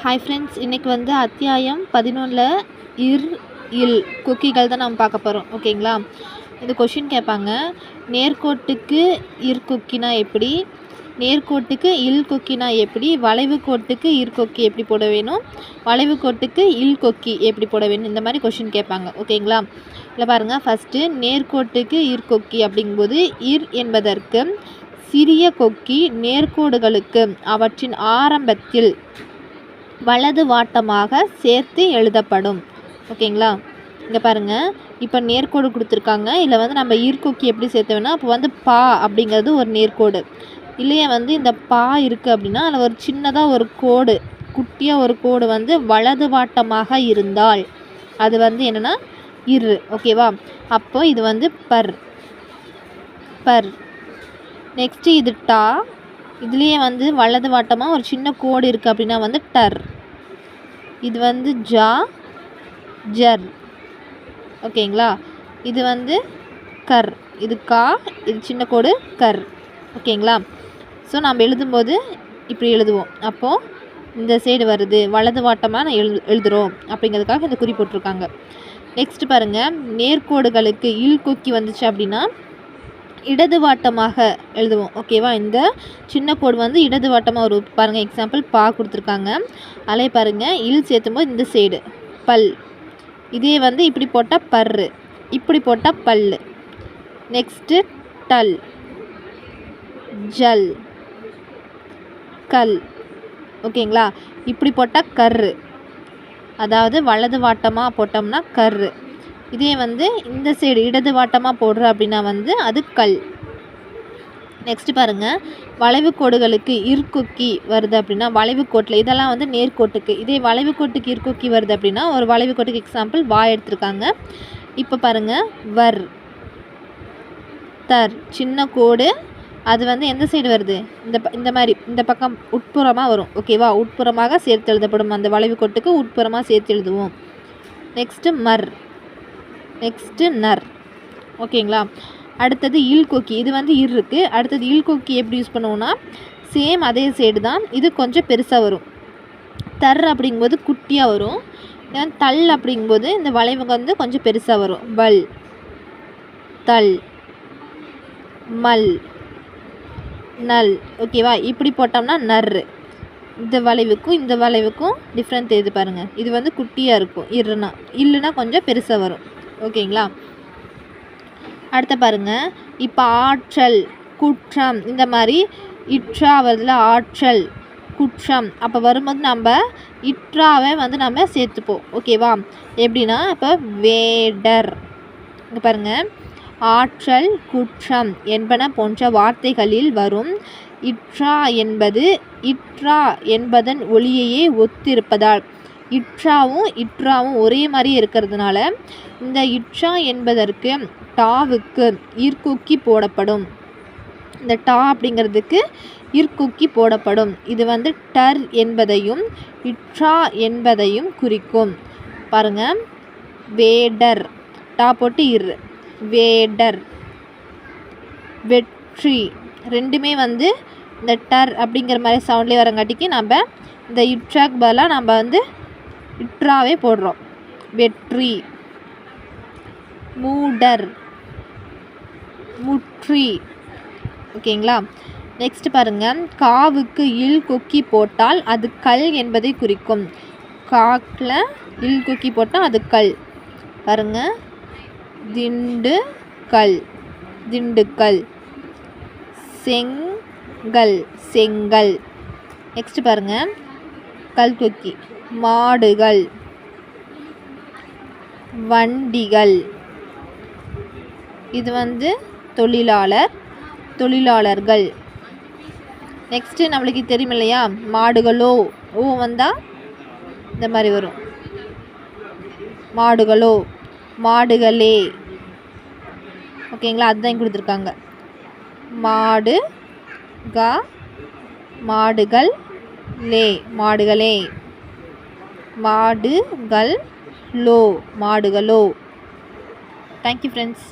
Hi friends இன்றைக்கி வந்து அத்தியாயம் பதினொன்றில் இர் இல் குக்கிகள் தான் நம்ம பார்க்க போகிறோம் ஓகேங்களா இந்த கொஷின் கேட்பாங்க. நேர்கோட்டுக்கு இர் குக்கினா எப்படி? நேர்கோட்டுக்கு இல் கொக்கினா எப்படி? வளைவு கோட்டுக்கு இர் கொக்கி எப்படி போட வேணும்? வளைவு கோட்டுக்கு இல் கொக்கி எப்படி போட வேணும்? இந்த மாதிரி கொஷின் கேட்பாங்க. ஓகேங்களா இல்லை பாருங்கள் ஃபஸ்ட்டு நேர்கோட்டுக்கு இர் கொக்கி அப்படிங்கும்போது இர் என்பதற்கு சிறிய கொக்கி நேர்கோடுகளுக்கு அவற்றின் ஆரம்பத்தில் வலது வாட்டமாக சேர்த்து எழுதப்படும். ஓகேங்களா? இங்கே பாருங்கள் இப்போ நேர்கோடு கொடுத்துருக்காங்க. இதில் வந்து நம்ம ஈர்க்கொக்கி எப்படி சேர்த்த வேணால் அப்போ வந்து பா அப்படிங்கிறது ஒரு நேர்கோடு. இல்லையே வந்து இந்த பா இருக்குது அப்படின்னா அதில் ஒரு சின்னதாக ஒரு கோடு குட்டியாக ஒரு கோடு வந்து வலது வாட்டமாக இருந்தால் அது வந்து என்னென்னா இரு. ஓகேவா? அப்போ இது வந்து பர். பர். நெக்ஸ்ட்டு இது டா. இதுலேயே வந்து வலது வாட்டமாக ஒரு சின்ன கோடு இருக்குது அப்படின்னா வந்து டர். இது வந்து ஜா ஜர். ஓகேங்களா? இது வந்து கர். இது கா இது சின்ன கோடு கர். ஓகேங்களா? ஸோ நம்ம எழுதும்போது இப்படி எழுதுவோம். அப்போது இந்த சைடு வருது. வலது வாட்டமாக நான் எழு எழுதுகிறோம் அப்படிங்கிறதுக்காக இந்த குறி போட்டிருக்காங்க. நெக்ஸ்ட் பாருங்கள் நேர்கோடுகளுக்கு இல் கொக்கி வந்துச்சு அப்படின்னா இடது வாட்டமாக எழுதுவோம் ஓகேவா இந்த சின்ன கோடு வந்து இடது வாட்டமாக ஒரு பாருங்கள் எக்ஸாம்பிள் பா கொடுத்துருக்காங்க. அலை பாருங்கள் இல் சேர்த்தும்போது இந்த சைடு பல். இதே வந்து இப்படி போட்டால் பர்ரு. இப்படி போட்டால் பல் நெக்ஸ்ட்டு டல். ஜல். கல். ஓகேங்களா இப்படி போட்டால் கர்ரு. அதாவது வலது வாட்டமாக போட்டோம்னா கர்ரு. இதே வந்து இந்த சைடு இடது வாட்டமாக போடுற அப்படின்னா வந்து அது கல். நெக்ஸ்ட்டு பாருங்கள் வளைவு கோடுகளுக்கு இர்கொக்கி வருது அப்படின்னா வளைவு கோட்டில் இதெல்லாம் வந்து நேர்கோட்டுக்கு. இதே வளைவு கோட்டுக்கு இர்கொக்கி வருது அப்படின்னா ஒரு வளைவு கோட்டுக்கு எக்ஸாம்பிள் வா எடுத்திருக்காங்க. இப்போ பாருங்கள் வர். தர். சின்ன கோடு. அது வந்து எந்த சைடு வருது? இந்த இந்த மாதிரி இந்த பக்கம் உட்புறமாக வரும். ஓகேவா உட்புறமாக சேர்த்து எழுதப்படும் அந்த வளைவு கோட்டுக்கு உட்புறமாக சேர்த்து எழுதுவோம். நெக்ஸ்ட்டு மர். நெக்ஸ்ட்டு நர் ஓகேங்களா? அடுத்தது இல்கொக்கி இது வந்து இர் இருக்குது அடுத்தது இல்கொக்கி எப்படி யூஸ் பண்ணுவோன்னா சேம் அதே சைடு தான். இது கொஞ்சம் பெருசாக வரும். தர் அப்படிங்கும்போது குட்டியாக வரும். தல் அப்படிங்கும்போது இந்த வளைவு வந்து கொஞ்சம் பெருசாக வரும். பல் தல். மல். நல். ஓகேவா? இப்படி போட்டோம்னா நர் இந்த வளைவுக்கும் இந்த வளைவுக்கும் டிஃப்ரெண்ட் இது பாருங்கள் இது வந்து குட்டியாக இருக்கும். இருனா இல்லைன்னா கொஞ்சம் பெருசாக வரும். ஓகேங்களா? அடுத்த பாருங்கள் இப்போ ஆற்றல் குற்றம் இந்த மாதிரி இற்றா வருதுல ஆற்றல் குற்றம். அப்போ வரும்போது நம்ம இற்றாவை வந்து நம்ம சேர்த்துப்போம். ஓகேவா? எப்படின்னா இப்போ வேடர். இங்கே பாருங்கள் ஆற்றல் குற்றம் என்பன போன்ற வார்த்தைகளில் வரும். இற்றா என்பது இற்றா என்பதன் ஒளியையே ஒத்திருப்பதால். இட்ராவும் இட்ராவும் ஒரே மாதிரி இருக்கிறதுனால இந்த இட்ரா என்பதற்கு டாவுக்கு ஈர்க்குக்கி போடப்படும். இந்த டா அப்படிங்கிறதுக்கு ஈர்க்குக்கி போடப்படும். இது வந்து டர் என்பதையும் இட்ரா என்பதையும் குறிக்கும். பாருங்க. வேடர். டா போட்டு இர். வேடர். வெற்றி. ரெண்டுமே வந்து இந்த டர் அப்படிங்கிற மாதிரி சவுண்ட்லேயே வரங்காட்டிக்கு நம்ம இந்த இட்ராக் பதிலாக நம்ம வந்து இட்ராவே போடுறோம். வெற்றி. மூடர். முற்றி. ஓகேங்களா? நெக்ஸ்ட் பாருங்கள் காவுக்கு இல் கொக்கி போட்டால் அது கல் என்பதை குறிக்கும். காக்கில் இல் கொக்கி போட்டால் அது கல். பாருங்க. திண்டு கல். திண்டுக்கல் செங்கல். செங்கல். நெக்ஸ்ட் பாருங்கள் கல் கொக்கி. மாடுகள் வண்டிகள். இது வந்து தொழிலாளர் தொழிலாளர்கள். நெக்ஸ்ட்டு நம்மளுக்கு தெரியும் இல்லையா? மாடுகளோ? ஓ வந்தால் இந்த மாதிரி வரும். மாடுகளோ? மாடுகளே. ஓகேங்களா? அதுதான் கொடுத்துருக்காங்க. மாடு கா மாடுகள் லே மாடுகளே. மாடுகள் லோ மாடுகளோ தேங்க்யூ ஃப்ரெண்ட்ஸ்